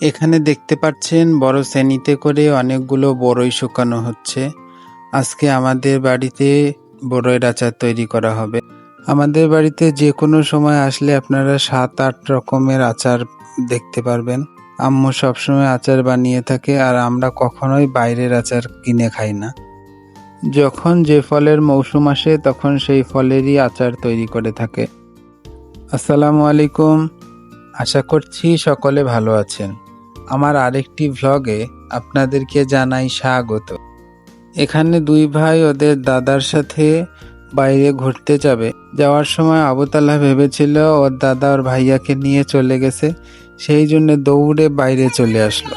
এখানে দেখতে পাচ্ছেন বড় শ্রেণীতে করে অনেকগুলো বড়ই শুকানো হচ্ছে। আজকে আমাদের বাড়িতে বড়ইয়ের আচার তৈরি করা হবে। আমাদের বাড়িতে যে কোনো সময় আসলে আপনারা সাত, আট রকমের আচার দেখতে পারবেন। আম্মু সবসময় আচার বানিয়ে থাকে আর আমরা কখনোই বাইরের আচার কিনে খাই না। যখন যে ফলের মৌসুম আসে তখন সেই ফলেরই আচার তৈরি করে থাকে। আসসালামু আলাইকুম। আশা করছি সকলে ভালো আছেন। আমার আরেকটি ভ্লগে আপনাদেরকে জানাই স্বাগত। এখানে দুই ভাই ওদের দাদার সাথে বাইরে ঘুরতে যাবে। যাওয়ার সময় আবুতালা ভেবেছিল ওর দাদা ওর ভাইয়াকে নিয়ে চলে গেছে, সেই জন্য দৌড়ে বাইরে চলে আসলো।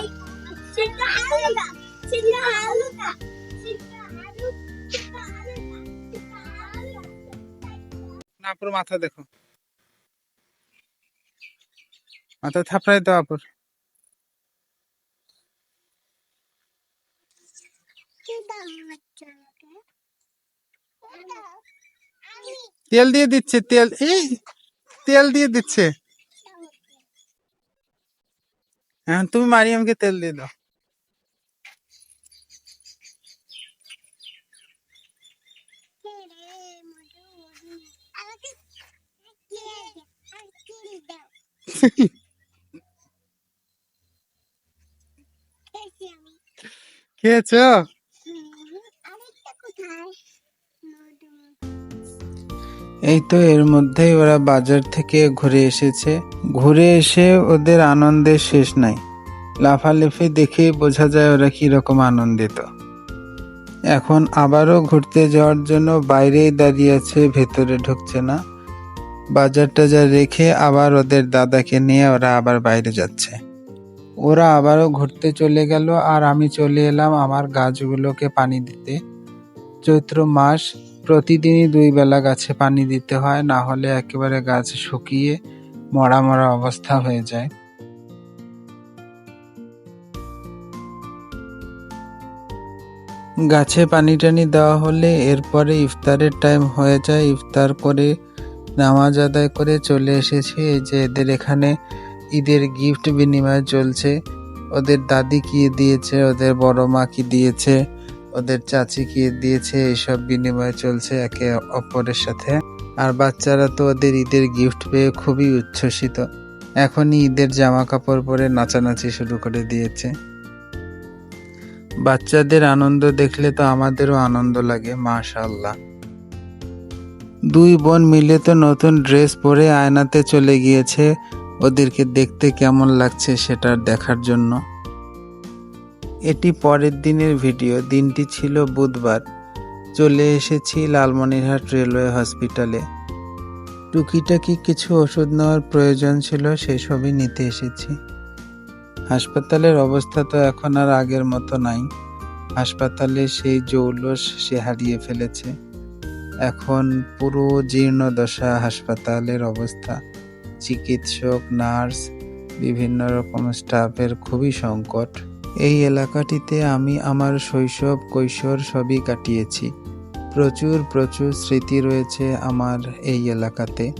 মাথা দেখো। মাথা থাপড়াই দাও আপুর তেল দিয়ে দিচ্ছে, তেল, এই, তেল দিয়ে দিচ্ছে। হ্যাঁ তুমি মারিয়ামকে তেল দিয়ে দাও। খেয়েছি? এই তো এর মধ্যেই ওরা বাজার থেকে ঘুরে এসেছে। ঘুরে এসে ওদের আনন্দের শেষ নাই। লাফালাফি দেখেই বোঝা যায় ওরা কি রকম আনন্দিত। এখন আবারও ঘুরতে যাওয়ার জন্য বাইরেই দাঁড়িয়ে আছে, ভেতরে ঢুকছে না। বাজার টাজার রেখে আবার ওদের দাদাকে নিয়ে ওরা আবার বাইরে যাচ্ছে। ওরা আবারও ঘুরতে চলে গেল আর আমি চলে এলাম আমার গাছগুলোকে পানি দিতে। চৈত্র মাস প্রতিদিনই দুই বেলা গাছে পানি দিতে হয়, না হলে একেবারে গাছ শুকিয়ে মরা মরা অবস্থা হয়ে যায়। গাছে পানি টানি দেওয়া হলে এরপরে ইফতারের টাইম হয়ে যায়। ইফতার করে, নামাজ আদায় করে চলে এসেছি। এই যে এদের এখানে ঈদের গিফট বিনিময় চলছে। ওদের দাদি কি দিয়েছে? ওদের বড় মা কি দিয়েছে? ওদের চাচি কি দিয়েছে এইসব বিনিময় চলছে একে অপরের সাথে। আর বাচ্চারা তো ওদের ঈদের গিফট পেয়ে খুবই উচ্ছ্বসিত। এখনই ঈদের জামা কাপড় পরে নাচানাচি শুরু করে দিয়েছে। বাচ্চাদের আনন্দ দেখলে তো আমাদেরও আনন্দ লাগে মাশাল্লাহ দুই বোন মিলে তো নতুন ড্রেস পরে আয়নাতে চলে গিয়েছে। ওদেরকে দেখতে কেমন লাগছে সেটা দেখার জন্য। এটি পরের দিনের ভিডিও। দিনটি ছিল বুধবার। চলে এসেছি লালমনিরহাট রেলওয়ে হসপিটালে। টুকিটাকি কিছু ওষুধ নেওয়ার প্রয়োজন ছিল, সেসবই নিতে এসেছি। হাসপাতালের অবস্থা তো এখন আর আগের মতো নাই। হাসপাতালে সেই জৌলস সে হারিয়ে ফেলেছে। এখন পুরো জীর্ণ দশা হাসপাতালের অবস্থা। চিকিৎসক, নার্স, বিভিন্ন রকম স্টাফের খুবই সংকট। এই এলাকাটিতে আমি আমার শৈশব, কৈশোর সবই কাটিয়েছি। প্রচুর প্রচুর স্মৃতি রয়েছে আমার এই এলাকাতে।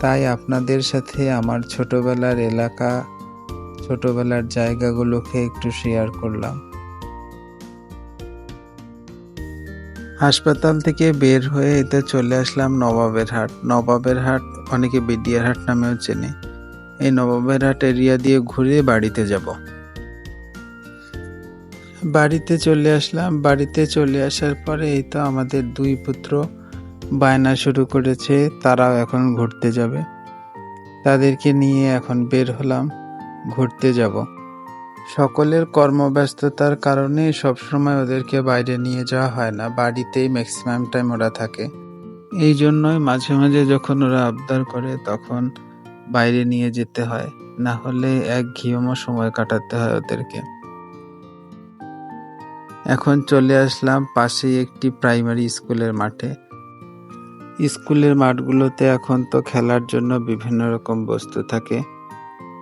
তাই আপনাদের সাথে আমার ছোটবেলার এলাকা, ছোটবেলার জায়গাগুলোকে একটু শেয়ার করলাম। হাসপাতাল থেকে বের হয়ে এতে চলে আসলাম নবাবের হাট। নবাবের হাট অনেকে বিডিয়ার হাট নামেও চেনে। এই নবাবের হাট এরিয়া দিয়ে ঘুরে বাড়িতে যাব। বাড়িতে চলে আসলাম। বাড়িতে চলে আসার পরে এই তো আমাদের দুই পুত্র বায়না শুরু করেছে, তারাও এখন ঘুরতে যাবে। তাদেরকে নিয়ে এখন বের হলাম, ঘুরতে যাব। সকলের কর্মব্যস্ততার কারণে সবসময় ওদেরকে বাইরে নিয়ে যাওয়া হয় না, বাড়িতেই ম্যাক্সিমাম টাইম ওরা থাকে। এই জন্যই মাঝে মাঝে যখন ওরা আবদার করে তখন বাইরে নিয়ে যেতে হয়, না হলে এক ঘিয়ম সময় কাটাতে হয় ওদেরকে। এখন চলে আসলাম পাশেই একটি প্রাইমারি স্কুলের মাঠে। স্কুলের মাঠগুলোতে এখন তো খেলার জন্য বিভিন্ন রকম বস্তু থাকে।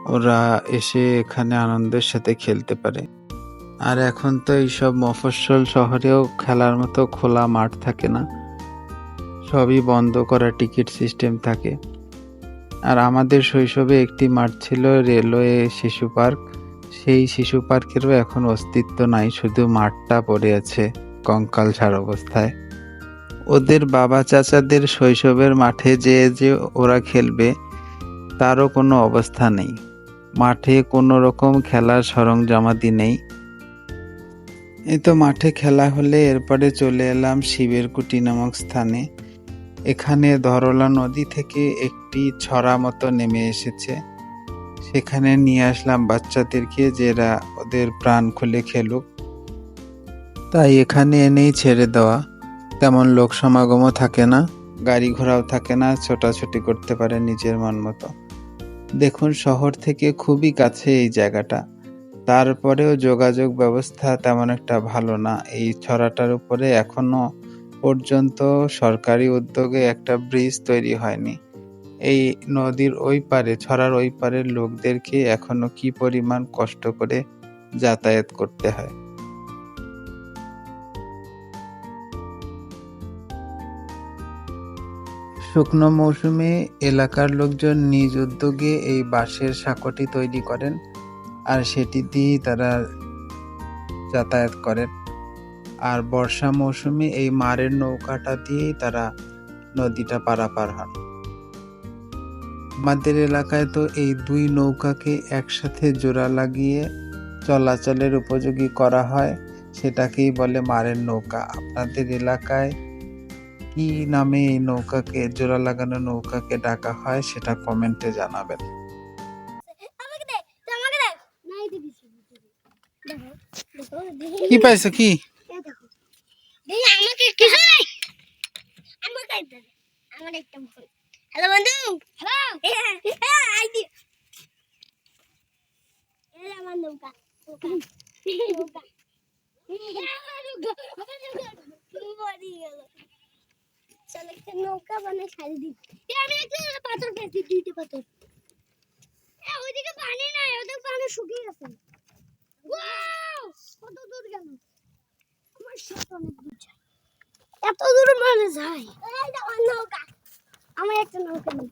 ওরা এসে এখানে আনন্দের সাথে খেলতে পারে। আর এখন তো এইসব মফস্বল শহরেও খেলার মতো খোলা মাঠ থাকে না। সবই বন্ধ করা টিকিট সিস্টেম থাকে। আর আমাদের শৈশবে একটি মাঠ ছিল রেলওয়ে শিশু পার্ক। সেই শিশু পার্কেরও এখন অস্তিত্ব নাই, শুধু মাঠটা পড়ে আছে কঙ্কাল ছাড় অবস্থায়। ওদের বাবা চাচাদের শৈশবের মাঠে যে যে ওরা খেলবে, তারও কোনো অবস্থা নেই। মাঠে কোনো রকম খেলার সরঞ্জামাদি নেই। এই তো মাঠে খেলা হলে এরপরে চলে এলাম শিবের কুটি নামক স্থানে। এখানে ধরলা নদী থেকে একটি ছড়া মতো নেমে এসেছে। সেখানে নিয়ে আসলাম বাচ্চাদেরকে, যেরা ওদের প্রাণ খুলে খেলুক। তাই এখানে এনেই ছেড়ে দেওয়া। তেমন লোক সমাগমও থাকে না, গাড়ি ঘোড়াও থাকে না, ছোটাছুটি করতে পারে নিজের মন মতো। দেখুন, শহর থেকে খুবই কাছে এই জায়গাটা। তারপরেও যোগাযোগ ব্যবস্থা তেমন একটা ভালো না। এই ছড়াটার উপরে এখনও পর্যন্ত সরকারি উদ্যোগে একটা ব্রিজ তৈরি হয়নি। এই নদীর ওই পারে, ছড়ার ওই পারের লোকদেরকে এখনও কি পরিমাণ কষ্ট করে যাতায়াত করতে হয়? শুকনো মৌসুমে এলাকার লোকজন নিজ উদ্যোগে এই বাঁশের সাঁকোটি তৈরি করেন আর সেটি দিয়েই তারা যাতায়াত করেন। আর বর্ষা মৌসুমে এই মারের নৌকাটা দিয়েই তারা নদীটা পারাপার হন। আমাদের এলাকায় তো এই দুই নৌকাকে একসাথে জোড়া লাগিয়ে চলাচলের উপযোগী করা হয় সেটাকেই বলে মারের নৌকা। আপনাদের এলাকায় কি নামে এই নৌকাকে জোড়া লাগানো নৌকাকে ডাকা হয় সেটা কমেন্টে জানাবেন। কি পাইছো কি এই দেখো দেখি আমাকে কিছু নাই আমাকে দে আমার একটা ফোন হ্যালো বন্ধু নৌকা বানাই সারি দিই আমি একটা পাথর পেয়েছি দুইটা পাথর এ, ওইদিকে পানি নাই ওদের পানি শুকিয়ে গেছে কত দূর গেল আমার সাথে অনেক দূর যায়। এত দূর মানে যায় নৌকা। আমার একটা নৌকা নেই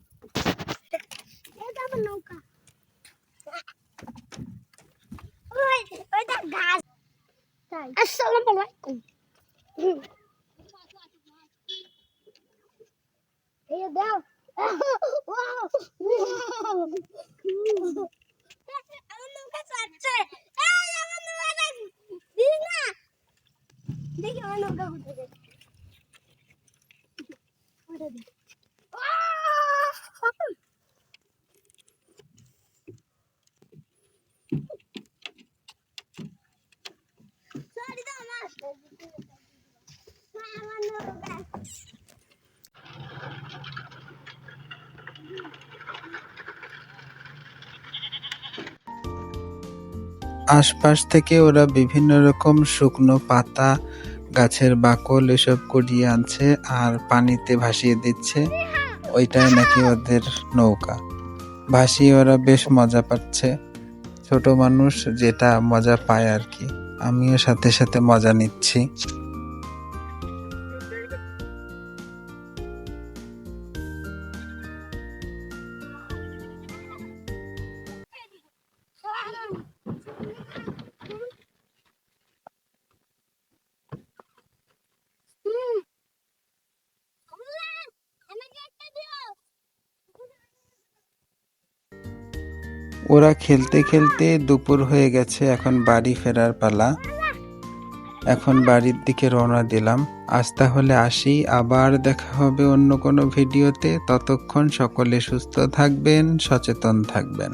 এটা আমার নৌকা ওই ওইটা গাছ তাই আসসালামু আলাইকুম এই দাও ওয়াও আমার নৌকা চাচ্ছে এই আমার নৌকা দিস না দেখি আমার নৌকা কোথায় গেছে ওটা দি সরি তো আমার আমার নৌকা আশপাশ থেকে ওরা বিভিন্ন রকম শুকনো পাতা, গাছের বাকল এসব কুড়িয়ে আনছে আর পানিতে ভাসিয়ে দিচ্ছে। ওইটাই নাকি ওদের নৌকা। ভাসিয়ে ওরা বেশ মজা পাচ্ছে। ছোট মানুষ যেটা মজা পায় আর কি। আমিও সাথে সাথে মজা নিচ্ছি। ওরা খেলতে খেলতে দুপুর হয়ে গেছে, এখন বাড়ি ফেরার পালা। এখন বাড়ির দিকে রওনা দিলাম। আজ তাহলে আসি, আবার দেখা হবে অন্য কোনো ভিডিওতে। ততক্ষণ সকলে সুস্থ থাকবেন, সচেতন থাকবেন।